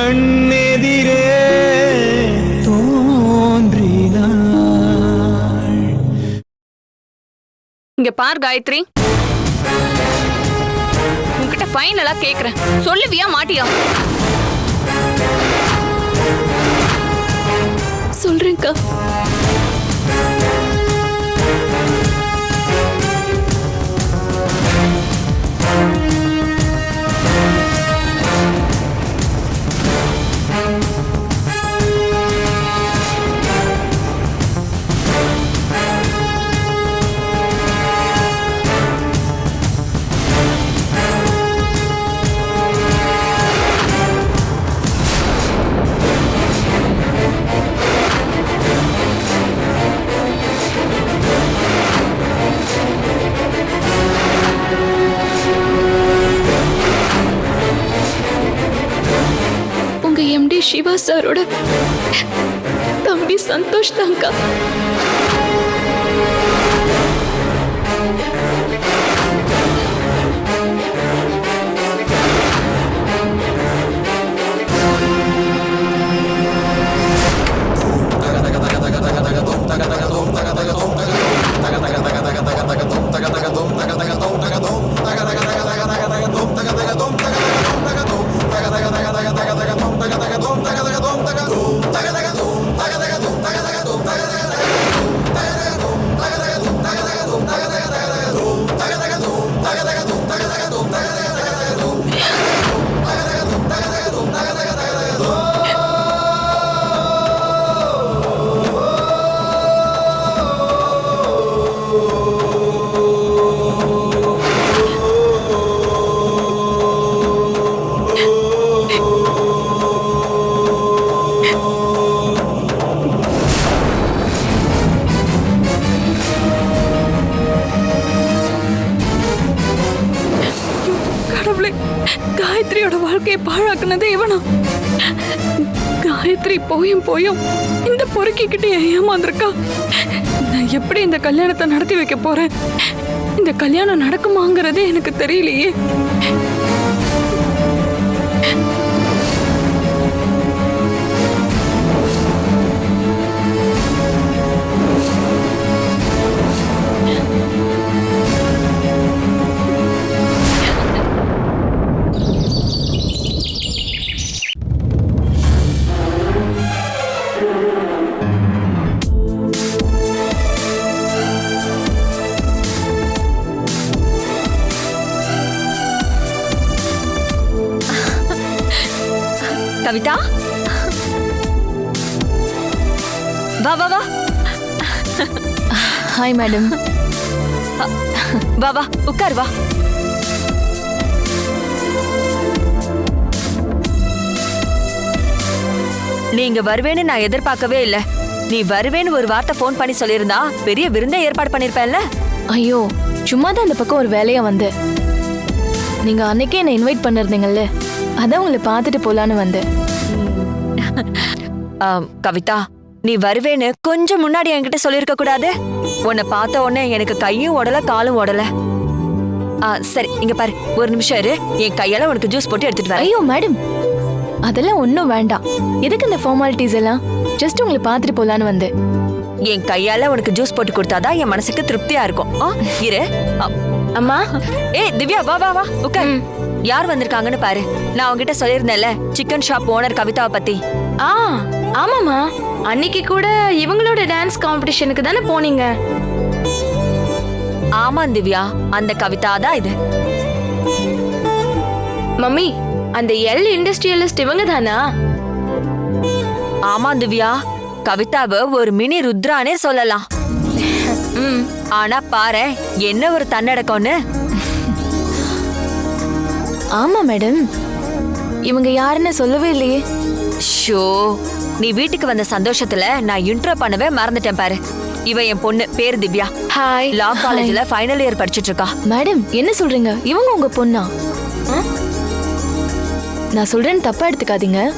கண்ணெதிரே தோன்றினாள். இங்க பார் காயத்ரி. உன்கிட்ட ஃபைனலா கேக்குறேன். சொல்லுவியா மாட்டியா? சொல்றேன்க்கா. சாரோட தம்பி சந்தோஷ் தான்க்கா காயத்ரியோட வாழ்க்கையை பாழாக்குனது இவனா காயத்ரி போயும் போயும் இந்த பொறுக்கிக்கிட்டே ஏமாந்துருக்கா? நான் எப்படி இந்த கல்யாணத்தை நடத்தி வைக்க போறேன்? இந்த கல்யாணம் நடக்குமாங்கிறதே எனக்கு தெரியலையே. ஹாய் மேடம் வா வா உட்கார் வா நீங்க வருவேன்னு நான் எதிர்பார்க்கவே இல்ல. நீ வருவேன்னு ஒரு வார்த்தை ஃபோன் பண்ணி சொல்லியிருந்தா பெரிய விருந்தே ஏற்பாடு பண்ணிருப்பேன்ல. ஐயோ சும்மா தான் அந்த பக்கம் ஒரு வேலையா வந்தேன் நீங்க அன்னைக்கே என்ன இன்வைட் பண்ணிருந்தீங்கல்ல. அதான் உங்களை பார்த்துட்டு போலான்னு வந்தேன் கவிதா நீ வருவேன்னு கொஞ்சம் முன்னாடி என்கிட்ட சொல்லியிருக்க கூடாது. உன்னை பார்த்த உடனே எனக்கு கையும் உடல காலும் உடல ஆ சரி இங்க பாரு. ஒரு நிமிஷம் இரு. என் கையால உனக்கு ஜூஸ் போட்டு எடுத்துட்டு வரேன். ஐயோ மேடம் அதெல்லாம் ஒன்றும் வேண்டாம். எதுக்கு இந்த ஃபார்மாலிட்டிஸ் எல்லாம்? ஜஸ்ட் உங்களை பார்த்துட்டு போலான்னு வந்தேன். என் கையால உனக்கு ஜூஸ் போட்டு கொடுத்தாதான் என் மனசுக்கு திருப்தியா இருக்கும். ஆ, இரு. ஆ, அம்மா? ஏய் திவ்யா வா வா வா. உட்கார். யார் வந்திருக்காங்கன்னு பாரு. நான் உன்கிட்ட சொல்லியிருந்தேன்ல சிக்கன் ஷாப் ஓனர் கவிதாவை பத்தி. ஆ. ஆமாம்மா. அன்னைக்கு கூட இவங்களோட டான்ஸ் காம்படிஷனுக்கு தானே போனீங்க? ஆமா திவ்யா அந்த கவிதா தான் இது. மம்மி அந்த எல் இண்டஸ்ட்ரியலிஸ்ட் இவங்க தானா? ஆமா திவ்யா கவிதாவை ஒரு மினி ருத்ரானே சொல்லலாம். ஆனா பாரு என்ன ஒரு தன்னடக்கம்னு. ஆமா மேடம் இவங்க யாருன்னு சொல்லவே இல்லையே. ஷோ நீ வீட்டுக்கு வந்த சந்தோஷத்துல நான் இன்ட்ரோ பண்ணவே மறந்துட்டேன் பாரு. இவ என் பொண்ணு பேர் திவ்யா. ஹாய் லா காலேஜ்ல ஃபைனல் இயர் படிச்சிட்டு இருக்கா. மேடம் என்ன சொல்றீங்க? இவங்க உங்க பொண்ணா? நான் சொல்றேன்னு தப்பா எடுத்துக்காதீங்க.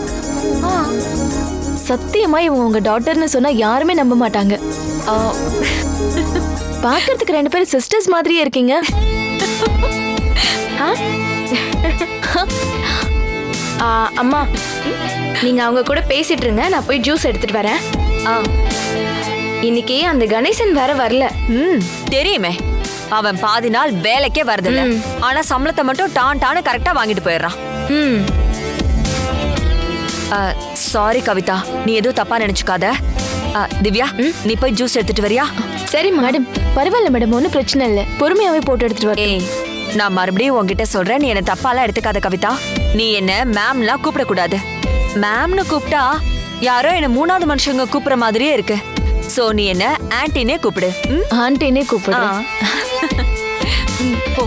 சத்தியமா இவங்க உங்க டாட்டர்னு சொன்னா யாருமே நம்ப மாட்டாங்க. ஆ, பார்க்கறதுக்கு ரெண்டு பேரும் சிஸ்டர்ஸ் மாதிரியே இருக்கீங்க. அம்மா நீங்க அவங்க கூட பேசிட்டு இருங்க நான் போய் ஜூஸ் எடுத்துட்டு வரேன். ஆ. இன்னைக்கு அந்த கணேசன் வேற வரல. ம் தெரியுமே. அவன் பாதி நாள் வேலைக்கே வரதில்ல. ஆனா சம்பளத்தை மட்டும் டான் டானு கரெக்டா வாங்கிட்டு போயிடுறான். ம். சாரி கவிதா நீ எதுவும் தப்பா நினைச்சுக்காத. ஆ, திவ்யா நீ போய் ஜூஸ் எடுத்துட்டு வரியா? சரி மேடம் பரவாயில்ல மேடம் ஒன்றும் பிரச்சனை இல்லை. பொறுமையாவே போட்டு எடுத்துட்டு வரேன் நான் மறுபடியும் உன்கிட்ட சொல்றேன் நீ என்ன தப்பாலாம் எடுத்துக்காத கவிதா. நீ என்ன மேம்லாம் கூப்பிடக்கூடாது மேம்னு கூப்பிட்டா யாரோ என்ன மூணாவது மனுஷங்க கூப்பிடுற மாதிரியே இருக்கு சோ நீ என்ன ஆன்ட்டினே கூப்பிடு ம்? ஆண்டினே ஆ. கூப்பிடுறேன் ம், போ.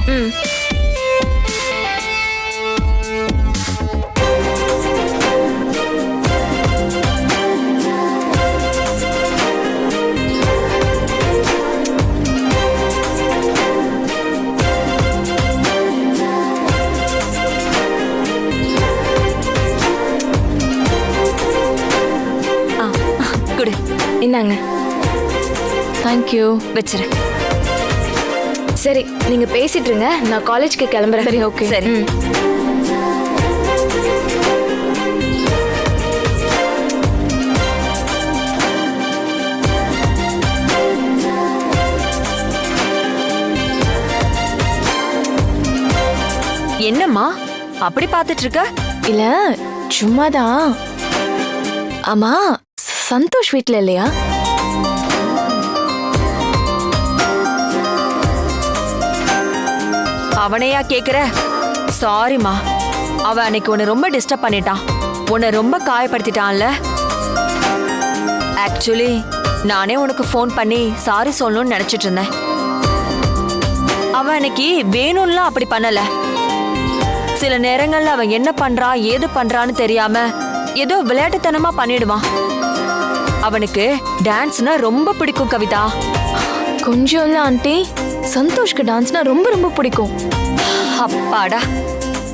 இந்தாங்க. தேங்க்யூ வச்சிரு. சரி நீங்க பேசிட்டு இருங்க. நான் காலேஜ்க்கு கிளம்புறேன். சரி, okay. சரி. என்னம்மா? அப்படி பார்த்துட்டு இருக்க? இல்ல சும்மாதான். ஆமா சந்தோஷ் வீட்ல இல்லையா? அவனையா கேக்குற? சாரிம்மா அவன் அன்னைக்கு உன்னை ரொம்ப டிஸ்டர்ப் பண்ணிட்டான். உன்னை ரொம்ப காயப்படுத்திட்டான்ல. ஆக்சுவலி நானே உனக்கு ஃபோன் பண்ணி சாரி சொல்லணும்னு நினைச்சிட்டு இருந்தேன். அவன் அன்னைக்கு வேணும்லாம் அப்படி பண்ணல. சில நேரங்கள்ல அவன் என்ன பண்றான் ஏது பண்றான்னு தெரியாம ஏதோ விளையாட்டுத்தனமா பண்ணிடுவான். அவனுக்கு டான்ஸ்னா ரொம்ப பிடிக்கும் கவிதா. கொஞ்சம் இல்ல ஆண்டி. சந்தோஷ்க்கு டான்ஸ்னா ரொம்ப ரொம்ப பிடிக்கும். அப்பாடா.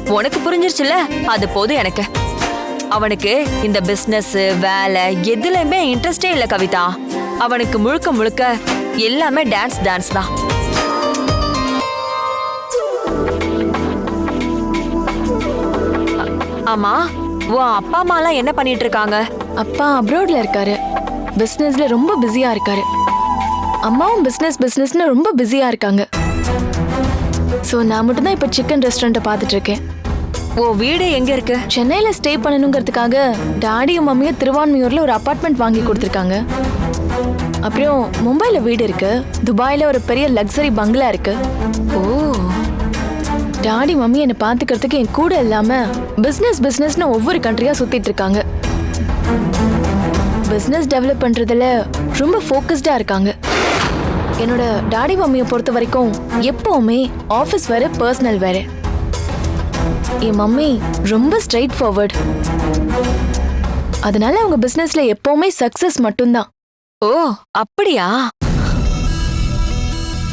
உனக்கு புரிஞ்சிருச்சுல அது போதும் எனக்கு. அவனுக்கு இந்த பிசினஸ் வேலை எதுலயுமே இன்ட்ரெஸ்டே இல்ல கவிதா. அவனுக்கு முழுக்க முழுக்க எல்லாமே டான்ஸ் டான்ஸ் தான். ஆமா உன் அப்பா அம்மாலாம் என்ன பண்ணிட்டு இருக்காங்க? அப்பா அப்ராட்ல இருக்காரு. பிசினஸ்ல ரொம்ப பிஸியா இருக்காரு. அம்மாவும் பிசினஸ் பிசினஸ்னு ரொம்ப பிஸியா இருக்காங்க. ஸோ நான் மட்டும் தான் இப்போ சிக்கன் ரெஸ்டாரண்ட்டை பார்த்துட்டு இருக்கேன் உன் வீடு எங்க இருக்கு? சென்னையில ஸ்டே பண்ணணுங்கிறதுக்காக டாடியும் மம்மியும் திருவான்மியூர்ல ஒரு அபார்ட்மெண்ட் வாங்கி கொடுத்துருக்காங்க. அப்புறம் மும்பைல வீடு இருக்கு. துபாயில ஒரு பெரிய லக்ஸரி பங்களா இருக்கு. ஓ. டாடி மம்மி என்னை பார்த்துக்கிறதுக்கு என் கூட இல்லாம பிசினஸ் பிசினஸ்னு ஒவ்வொரு கண்ட்ரியா சுத்திட்டு இருக்காங்க பிஸ்னஸ் டெவலப் பண்றதுல ரொம்ப ஃபோக்கஸ்டா இருக்காங்க. என்னோட டாடி மம்மியை பொறுத்த வரைக்கும் எப்பவுமே ஆஃபீஸ் வேற பர்சனல் வேற. என் மம்மி ரொம்ப ஸ்ட்ரைட் ஃபார்வர்ட் அதனால அவங்க பிஸ்னஸ்ல எப்பவுமே சக்சஸ் மட்டும்தான். ஓ அப்படியா?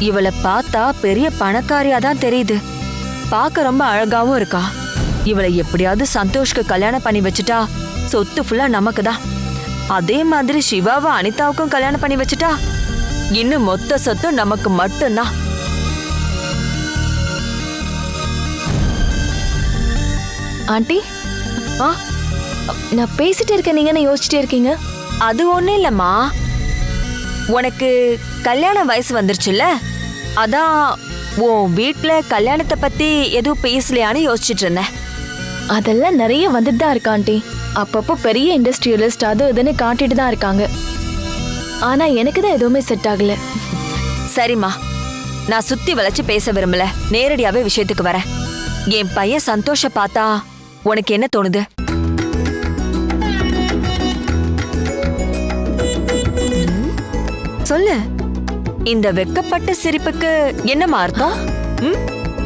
இவளை பார்த்தா பெரிய பணக்காரியா தான் தெரியுது. பார்க்க ரொம்ப அழகாவும் இருக்கா. இவளை எப்படியாவது சந்தோஷ்க்கு கல்யாணம் பண்ணி வச்சுட்டா சொத்து ஃபுல்லா நமக்கு தான் அதே மாதிரி சிவாவை அனிதாவுக்கும் கல்யாணம் பண்ணி வச்சுட்டா இன்னும் மொத்த சொத்து நமக்கு மட்டும்தான். ஆண்டி ஆ நான் பேசிட்டு இருக்கேன் நீங்கன்னு யோசிச்சுட்டே இருக்கீங்க? அது ஒண்ணும் இல்லம்மா. உனக்கு கல்யாண வயசு வந்துருச்சுல்ல? அதான் உன் வீட்ல கல்யாணத்தை பத்தி எதுவும் பேசலையான்னு யோசிச்சுட்டு இருந்தேன். அதெல்லாம் நிறைய வந்துட்டு தான் இருக்கா ஆண்டி. அப்பப்போ பெரிய இண்டஸ்ட்ரியலிஸ்ட் அது இதுன்னு காட்டிட்டு தான் இருக்காங்க. ஆனா எனக்கு தான் எதுவுமே செட் ஆகல. சரிம்மா. நான் சுத்தி வளைச்சு பேச விரும்பல. நேரடியாவே விஷயத்துக்கு வரேன். என் பையன் சந்தோஷ பார்த்தா உனக்கு என்ன தோணுது? சொல்லு. இந்த வெக்கப்பட்ட சிரிப்புக்கு என்னம்மா அர்த்தம்?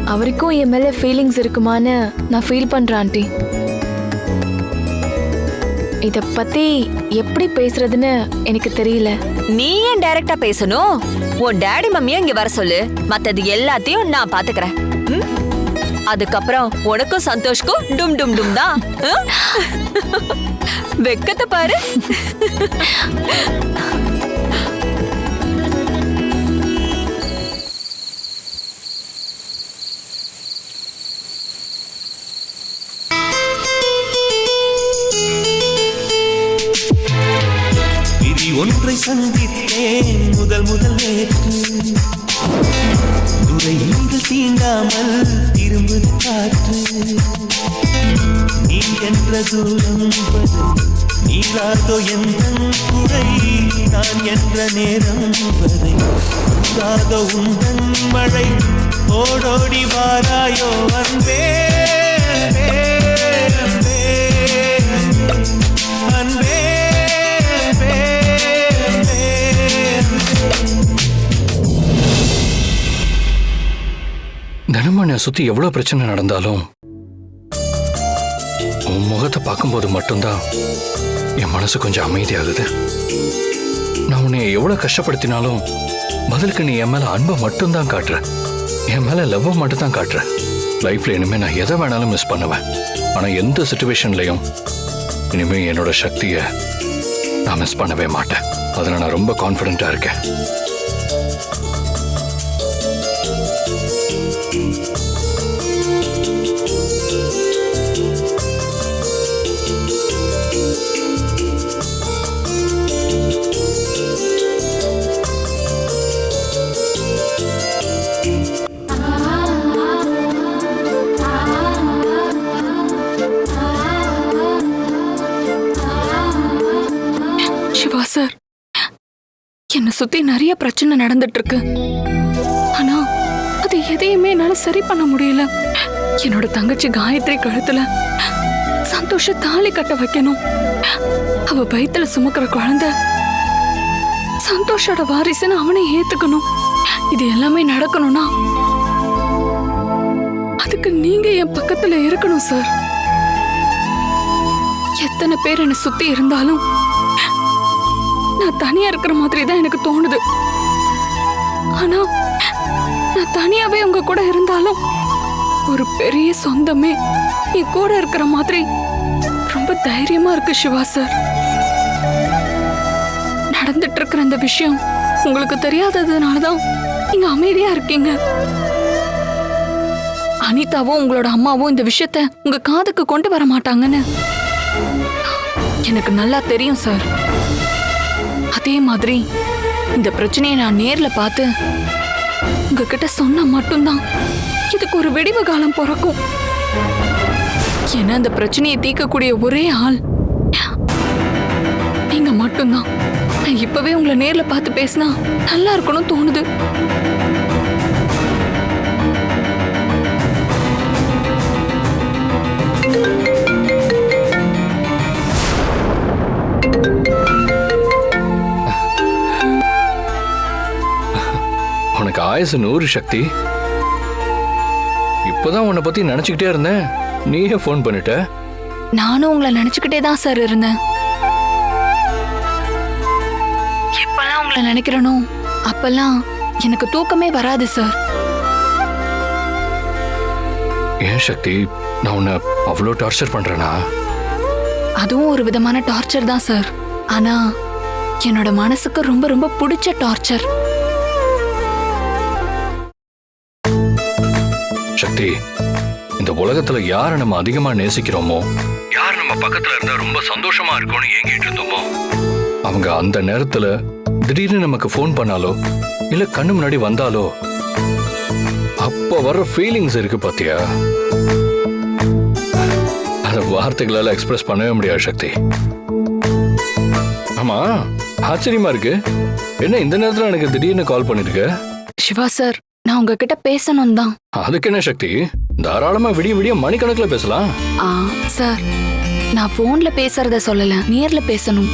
அவருக்கும் என் மேல ஃபீலிங்ஸ் இருக்குமான்னு நான் ஃபீல் பண்றேன் ஆண்டி. இத பத்தி எப்படி பேசுறதுன்னு எனக்கு தெரியல. நீ ஏன் டைரக்டா பேசணும்? உன் டாடி மம்மியும் இங்க வர சொல்லு. மத்தது எல்லாத்தையும் நான் பாத்துக்கறேன். அதுக்கப்புறம் உனக்கும் சந்தோஷ்க்கும் டும் டும் டும் தான். வெக்கத்தை பாரு. சந்தித்தேன் முதல் முதல் நேற்று நுரையீரல் தீண்டாமல் திரும்புது காற்று. நீ என்ற தூரம் வரை நீளாதோ எந்த குறை நான் என்ற நேரம் வரை கூடாதோ உந்தன் மழை ஓடோடி வாராயோ அன்பே அன்பே, தினமும் சுத்தி எவ்வளவு பிரச்சனை நடந்தாலும் உன் முகத்தை பார்க்கும்போது மட்டும்தான் என் மனசு கொஞ்சம் அமைதியாகுது. நான் உன்னை எவ்வளவு கஷ்டப்படுத்தினாலும் பதிலுக்கு நீ என் மேல அன்பை மட்டும்தான் காட்டுற. என் மேல லவ் மட்டும் தான் காட்டுற. லைஃப்ல இனிமே நான் எதை வேணாலும் மிஸ் பண்ணுவேன். ஆனா எந்த சுச்சுவேஷன்லயும் இனிமே என்னோட சக்தியை நான் மிஸ் பண்ணவே மாட்டேன். அதில் நான் ரொம்ப கான்ஃபிடென்ட்டா இருக்கேன். சார் என்னை சுத்தி நிறைய பிரச்சனை நடந்துட்டு இருக்கு. ஆனா எதையுமே என்னால சரி பண்ண முடியல. என்னோட தங்கச்சி காயத்ரி கழுத்துல சந்தோஷ தாலி கட்ட வைக்கணும். அவ பயத்துல சுமக்கிற குழந்தை சந்தோஷோட வாரிசுன்னு அவனை ஏத்துக்கணும். இது எல்லாமே நடக்கணும்னா அதுக்கு நீங்க என் பக்கத்துல இருக்கணும் சார். எத்தனை பேர் என்னை சுத்தி இருந்தாலும் நான் தனியா இருக்கிற மாதிரி தான் எனக்கு தோணுது. ஆனா நான் தனியாவே உங்க கூட இருந்தாலும் ஒரு பெரிய சொந்தமே என் கூட இருக்கிற மாதிரி ரொம்ப தைரியமா இருக்கு சிவா சார். நடந்துட்டு இருக்கிற இந்த விஷயம் உங்களுக்கு தெரியாததுனால தான் நீங்க அமைதியா இருக்கீங்க. அனிதாவும் உங்களோட அம்மாவும் இந்த விஷயத்த உங்க காதுக்கு கொண்டு வர மாட்டாங்கன்னு எனக்கு நல்லா தெரியும் சார். அதே மாதிரி இந்த பிரச்சனையை நான் நேர்ல பார்த்து உங்ககிட்ட சொன்னா மட்டும்தான். இதுக்கு ஒரு வெடிவு காலம் பிறக்கும். ஏன்னா அந்த பிரச்சனையை தீர்க்கக்கூடிய ஒரே ஆள் நீங்க மட்டும்தான். நான் இப்பவே உங்களை நேர்ல பார்த்து பேசினா நல்லா இருக்கணும் தோணுது. ஆயுசு நூறு சக்தி. இப்பதான் உன்னை பத்தி நினைச்சுக்கிட்டே இருந்தேன். நீயே ஃபோன் பண்ணிட்ட. நானும் உங்களை நினைச்சுக்கிட்டே தான் சார் இருந்தேன். எப்பெல்லாம் உங்களை நினைக்கிறனோ அப்பெல்லாம் எனக்கு தூக்கமே வராது சார். ஏன் சக்தி? நான் உன்னை அவ்வளோ டார்ச்சர் பண்றேனா? அதுவும் ஒரு விதமான டார்ச்சர் தான் சார். ஆனா என்னோட மனசுக்கு ரொம்ப ரொம்ப பிடிச்ச டார்ச்சர் சக்தி இந்த உலகத்துல யாரை நம்ம அதிகமா நேசிக்கிறோமோ யார் நம்ம பக்கத்துல இருந்தா ரொம்ப சந்தோஷமா இருக்கும்னு ஏங்கிட்டு இருந்தோமோ? அவங்க அந்த நேரத்துல திடீர்னு நமக்கு ஃபோன் பண்ணாலோ இல்ல கண்ணு முன்னாடி வந்தாலோ அப்ப வர்ற ஃபீலிங்ஸ் இருக்கு பாத்தியா? அத வார்த்தைகளால எக்ஸ்பிரஸ் பண்ணவே முடியாது சக்தி. ஆமா ஆச்சரியமா இருக்கு. என்ன இந்த நேரத்துல எனக்கு திடீர்னு கால் பண்ணிருக்க? சிவா சார் நான் உங்ககிட்ட பேசணும் தான் அதுக்கு என்ன சக்தி? தாராளமா விடிய விடிய மணிக்கணக்குல பேசலாம். ஆ சார். நான் போன்ல பேசுறத சொல்லல நேர்ல பேசணும்.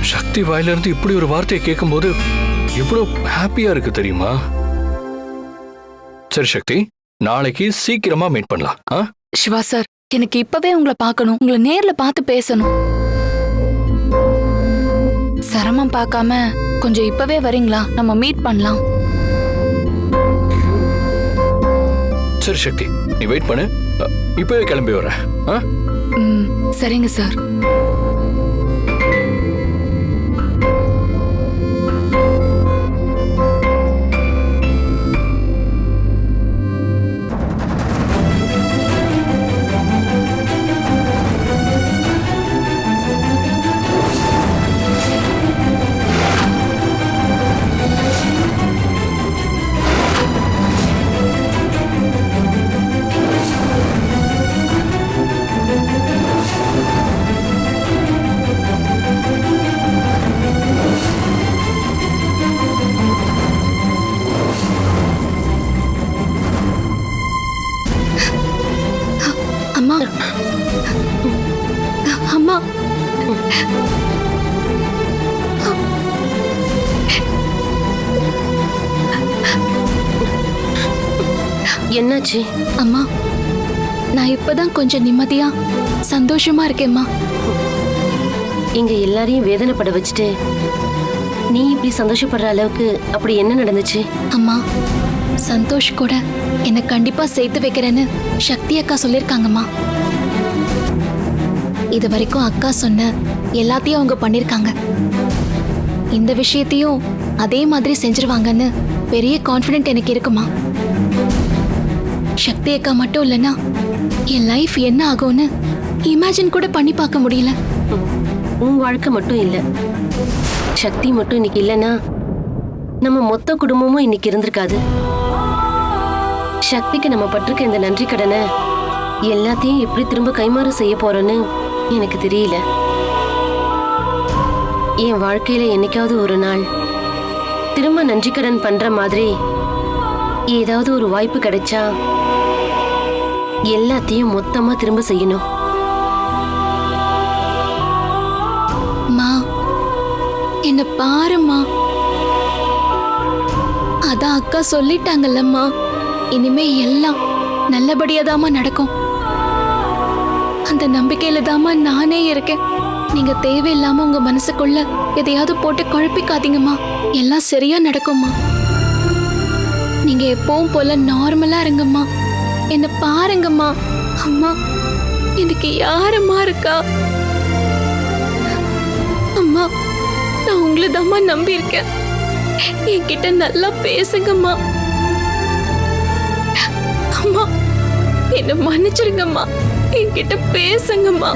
சக்தி வாயில இருந்து இப்படி ஒரு வார்த்தையை கேட்கும்போது எவ்வளவு ஹாப்பியா இருக்கு தெரியுமா? சரி சக்தி நாளைக்கு சீக்கிரமா மீட் பண்ணலாம். ஆ? சிவா சார் எனக்கு இப்பவே உங்களை பார்க்கணும். உங்களை நேர்ல பார்த்து பேசணும். சிரமம் பார்க்காம கொஞ்சம் இப்பவே வரீங்களா? நம்ம மீட் பண்ணலாம். சரி சக்தி. நீ வெயிட் பண்ணு. இப்பவே கிளம்பி? ம் சரிங்க சார் கொஞ்சம் நிம்மதியா சந்தோஷமா இருக்கேம்மா. இங்க எல்லாரையும் வேதனைப்பட வச்சுட்டு நீ இப்படி சந்தோஷப்படுற அளவுக்கு அப்படி என்ன நடந்துச்சு? அம்மா சந்தோஷ் கூட என்னை கண்டிப்பா சேர்த்து வைக்கிறேன்னு சக்தி அக்கா சொல்லியிருக்காங்கம்மா. இது வரைக்கும் அக்கா சொன்ன எல்லாத்தையும் அவங்க பண்ணிருக்காங்க இந்த விஷயத்தையும் அதே மாதிரி செஞ்சிருவாங்கன்னு பெரிய கான்ஃபிடென்ட் எனக்கு இருக்குமா சக்தி அக்கா மட்டும் இல்லைன்னா என் லைஃப் என்ன ஆகும்னு இமேஜின் கூட பண்ணி பார்க்க முடியல. உன் வாழ்க்கை மட்டும் இல்ல. சக்தி மட்டும் இன்னைக்கு இல்லைன்னா நம்ம மொத்த குடும்பமும் இன்னைக்கு இருந்திருக்காது. சக்திக்கு நம்ம பட்டிருக்க இந்த நன்றி கடனை எல்லாத்தையும் எப்படி திரும்ப கைமாறு செய்ய போறோன்னு எனக்கு தெரியல. என் வாழ்க்கையில என்னைக்காவது ஒரு நாள் திரும்ப நன்றி கடன் பண்ற மாதிரி ஏதாவது ஒரு வாய்ப்பு கிடைச்சா எல்லாத்தையும் மொத்தமா திரும்ப செய்யணும். மா என்ன பாரும்மா. அதான் அக்கா சொல்லிட்டாங்கல்லம்மா இனிமே எல்லாம் நல்லபடியாதாம்மா நடக்கும். அந்த நம்பிக்கையில தாமா நானே இருக்கேன். நீங்க தேவையில்லாம உங்க மனசுக்குள்ள எதையாவது போட்டு குழப்பிக்காதீங்கம்மா. எல்லாம் சரியா நடக்கும்மா. நீங்க எப்பவும் போல நார்மலா இருங்கம்மா. என்ன பாருங்கம்மா. அம்மா எனக்கு யாரம்மா இருக்கா? அம்மா நான் உங்களை தாம்மா நம்பியிருக்கேன். என்கிட்ட நல்லா பேசுங்கம்மா. அம்மா என்ன மன்னிச்சிருங்கம்மா. என்கிட்ட பேசுங்கம்மா.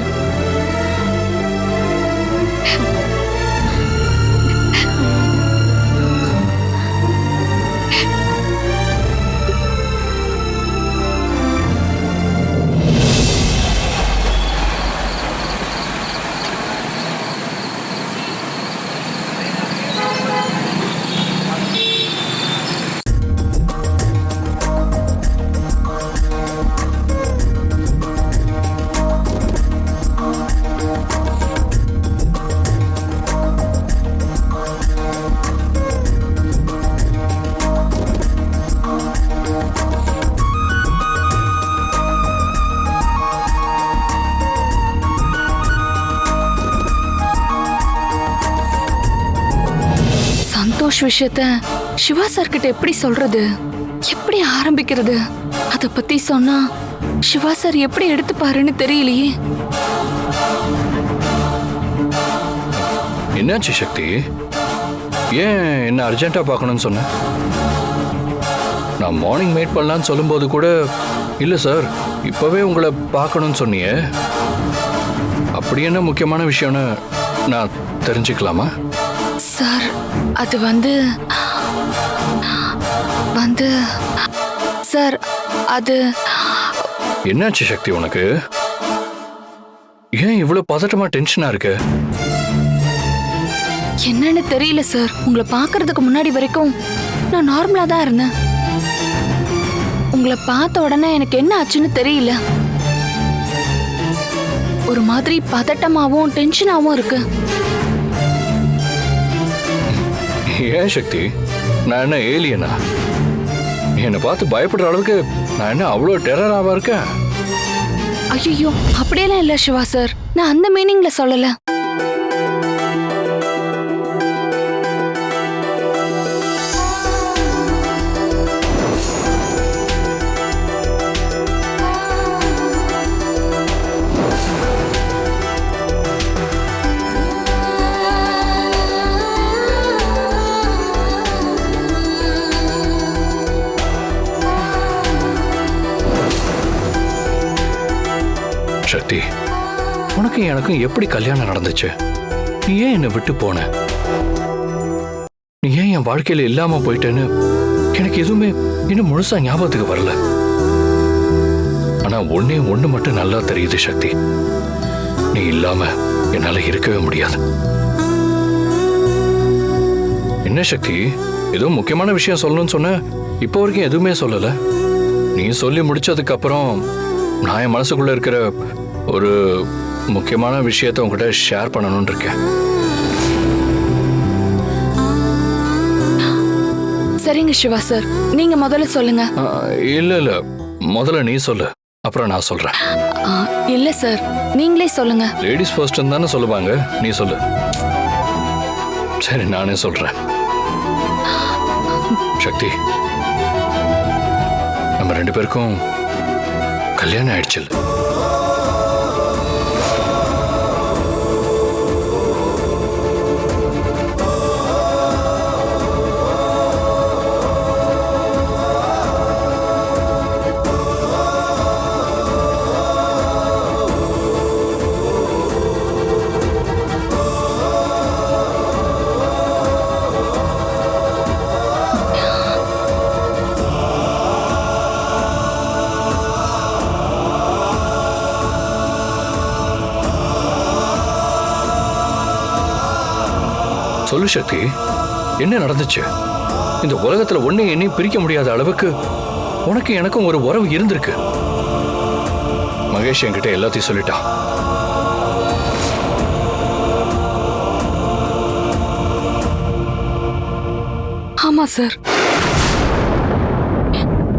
விஷயத்த சிவா சார் கிட்ட எப்படி சொல்றது? எப்படி ஆரம்பிக்கிறது? அத பத்தி சொன்னா சிவா சார் எப்படி எடுத்துப்பாருன்னு தெரியலையே. என்னாச்சு சக்தி? ஏன் என்ன அர்ஜென்ட்டாக பார்க்கணும்னு சொன்னேன் நான் மார்னிங் மீட் பண்ணலான்னு சொல்லும்போது கூட இல்லை சார் இப்போவே உங்களை பார்க்கணும்னு சொன்னியே. அப்படி என்ன முக்கியமான விஷயம்னு நான் தெரிஞ்சுக்கலாமா? அது வந்து வந்து சார் அது என்னாச்சு சக்தி உனக்கு? ஏன் இவ்வளோ பதட்டமா டென்ஷனா இருக்கு? என்னன்னு தெரியல சார். உங்களை பார்க்கறதுக்கு முன்னாடி வரைக்கும் நான் நார்மலா தான் இருந்தேன். உங்களை பார்த்த உடனே எனக்கு என்ன ஆச்சுன்னு தெரியல. ஒரு மாதிரி பதட்டமாவும் டென்ஷனாவும் இருக்கு. ஏன் சக்தி? நான் என்ன ஏலியனா என்னை பார்த்து பயப்படுற அளவுக்கு நான் என்ன அவ்வளோ டெரராவா இருக்கேன்? ஐயோ அப்படியெல்லாம் இல்லை சிவா சார் நான் அந்த மீனிங்ல சொல்லலை. சக்தி. உனக்கும் எனக்கும் எப்படி கல்யாணம் நடந்துச்சு? நீ ஏன் என்னை விட்டு போன? நீ ஏன் என் வாழ்க்கையில இல்லாம போயிட்டேன்னு எனக்கு எதுவுமே இன்னும் முழுசா ஞாபகத்துக்கு வரல. ஆனா ஒன்னே ஒண்ணு மட்டும் நல்லா தெரியுது சக்தி. நீ இல்லாம என்னால இருக்கவே முடியாது. என்ன சக்தி? ஏதோ முக்கியமான விஷயம் சொல்லணும்னு சொன்ன இப்போ வரைக்கும் எதுவுமே சொல்லல. நீ சொல்லி முடிச்சதுக்கு அப்புறம் நான் என் மனசுக்குள்ள இருக்கிற ஒரு முக்கியமான விஷயத்த உங்ககிட்ட ஷேர் பண்ணணும்னு இருக்கேன். சரிங்க சிவா சார். நீங்க முதல்ல சொல்லுங்க. இல்ல இல்ல. முதல்ல நீ சொல்லு. அப்புறம் நான் சொல்றேன். இல்ல சார். நீங்களே சொல்லுங்க. லேடிஸ் ஃபர்ஸ்ட் தானே சொல்லுவாங்க. நீ சொல்லு. சரி நானே சொல்றேன். சக்தி நம்ம ரெண்டு பேருக்கும் கல்யாணம் ஆயிடுச்சு சொல்லு சக்தி என்ன நடந்துச்சு? இந்த உலகத்துல ஒன்னையும் என்னையும் பிரிக்க முடியாத அளவுக்கு உனக்கு எனக்கும் ஒரு உறவு இருந்திருக்கு. மகேஷ் என்கிட்ட எல்லாத்தையும் சொல்லிட்டான். ஆமா சார்.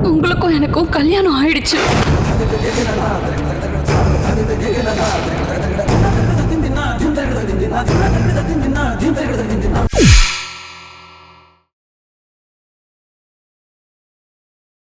உங்களுக்கும் எனக்கும் கல்யாணம் ஆயிடுச்சு.